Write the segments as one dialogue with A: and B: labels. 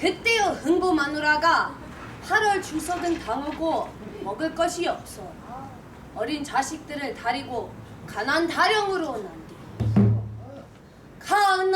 A: 그때요 흥부 마누라가 8월 주석은 당하고 먹을 것이 없어. 어린 자식들을 다리고 가난 다령으로 난디 가난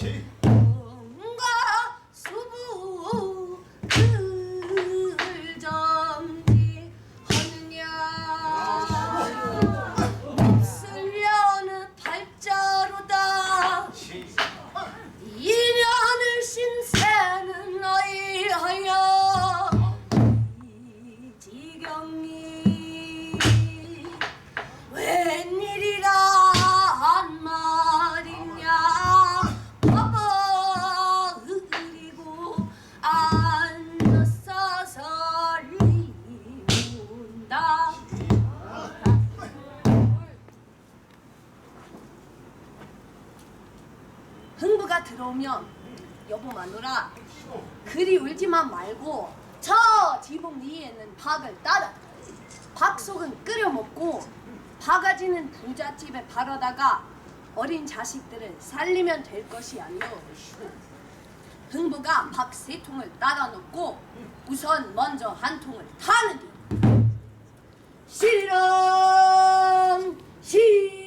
A: 적 흥부가 들어오면 여보 마누라 그리 울지만 말고 저 지붕 위에는 박을 따라. 박속은 끓여 먹고 바가지는 부잣집에 팔아다가 어린 자식들을 살리면 될 것이 아니오. 흥부가 박 세 통을 따라 놓고 우선 먼저 한 통을 타는디. 실렁 실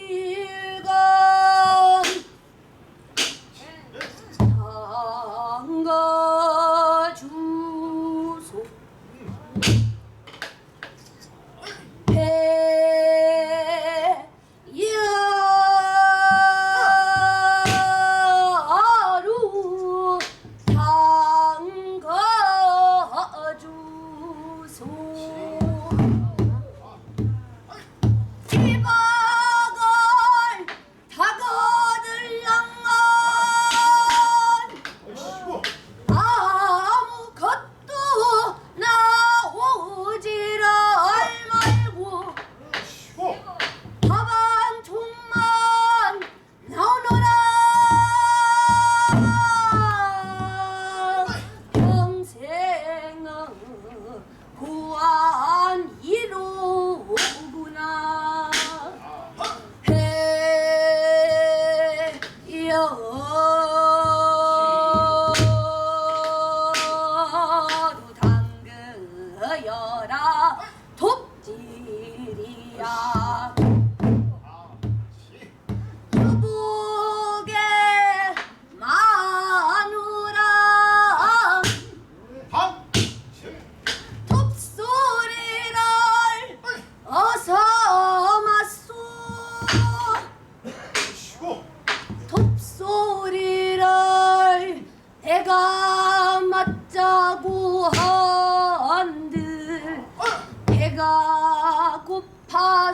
A: 啊啊！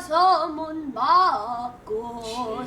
A: 서못 맞고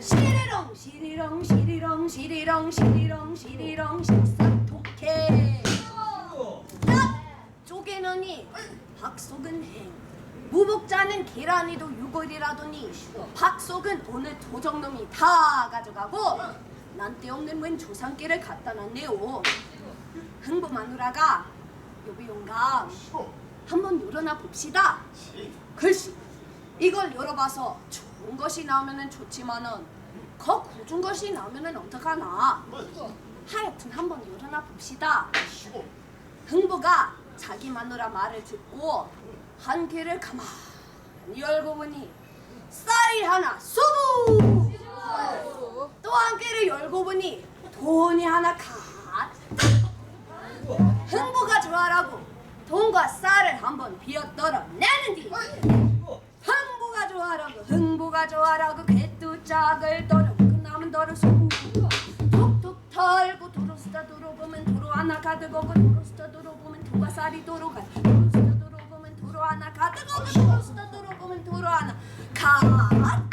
A: 시리렁 시리렁 시리렁 시리렁 시리렁 시리렁 식사독해 쪼개너니 박속은 행. 무복자는 계란이도 유골이라더니 박속은 오늘 도적놈이 다 가져가고 난데없는 웬 조상께를 갖다 놨네요 흥부 마누라가 여비 용감 한번 요러나 봅시다. 글씨. 이걸 열어봐서 좋은 것이 나오면은 좋지만은 거 굳은 것이 나오면은 어떡하나? 하여튼 한번 열어놔 봅시다. 흥부가 자기 마누라 말을 듣고 한 개를 가만히 열고 보니 쌀이 하나 수부! 또한 개를 열고 보니 돈이 하나 가득 흥부가 좋아라고 돈과 쌀을 한번 비어 떨어내는 뒤 흥부가 좋아라고 흥부가 좋아라고 개뚜짝을 떨어 그 남은 더러 수 툭툭 털고 도로스다 도로 보면 도로 하나 가득 오고 도로스다 도로 보면 도가 쌀이 도로 가. 도로스다 도로 보면 도로 하나 가득 오고 도로스다 도로 보면 도로 하나 가득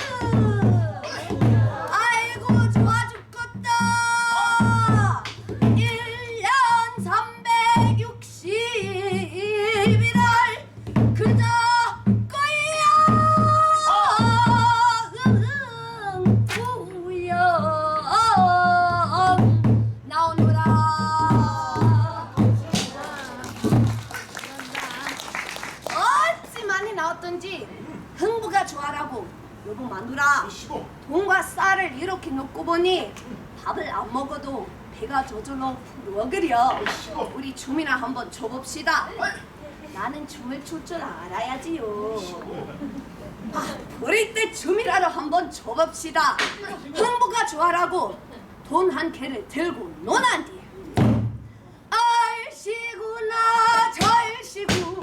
A: 보니 밥을 안 먹어도 배가 저절로 부르거려. 우리 춤이나 한번 줘봅시다. 나는 춤을 출 줄 알아야지요. 아, 버릴 때 춤이라도 한번 줘봅시다. 흥부가 좋아라고 돈 한 개를 들고 논한디. 얼씨구나 절씨구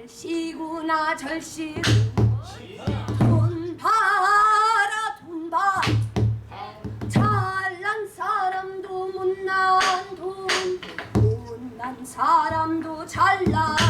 A: 얼씨구나 절씨구 돈 봐라 돈 봐라 Tala.